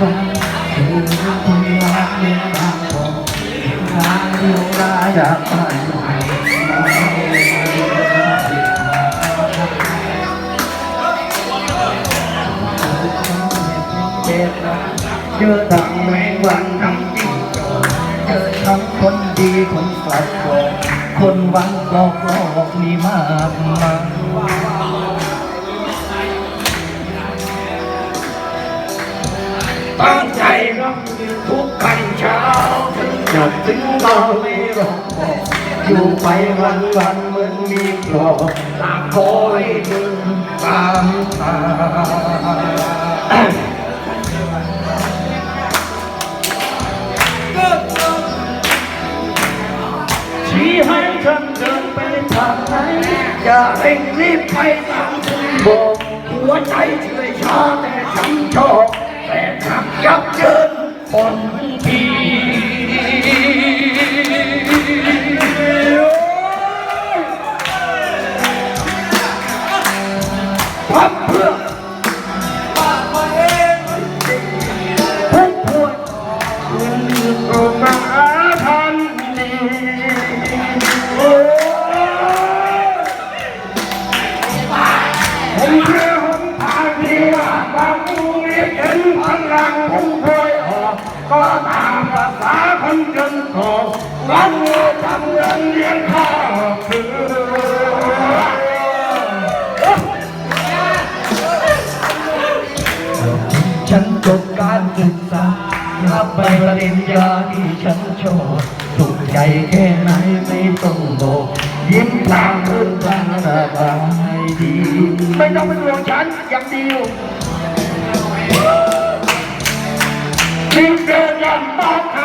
ฟังคือคนรักเมียบางคนทางเดียวได้อยากไปเจ็บนเจอทั้งแมงวันทั้งจิ้งจกเจอทั้งคนดีคนกลับโกงคนหวังหลอกหลอกมีมากมาย ตั้งใจรับทุกกันเช้าถึงจะถึงเราไม่รออยู่ไปวันวันเหมือนมีกรอบลากคอยเดินตามทางชี้ให้ฉันเดินไปทางไหนอย่าเร่งรีบไปตามคุณบอกหัวใจช่วยช้าแต่ฉันชอบ ยับเยินคนทีพับเพื่อทุกคนคุณก็มาทันทีโอ้ผมเชื่อผมทางที่ว่าบางผู้นี้ เห็นพลังผมเคยออกก็ตามภาษาคนจนขอวันนี้ทำเงินเลี้ยงข้าวคือฉันจบการศึกษารับไปปริญญาที่ฉันชอบถูกใจแค่ไหนไม่ต้องบอกยิ้มพลางพื้นทางระบายดี ไม่ต้องเป็นห่วงฉันอย่างเดียวยิ่ Kingdom and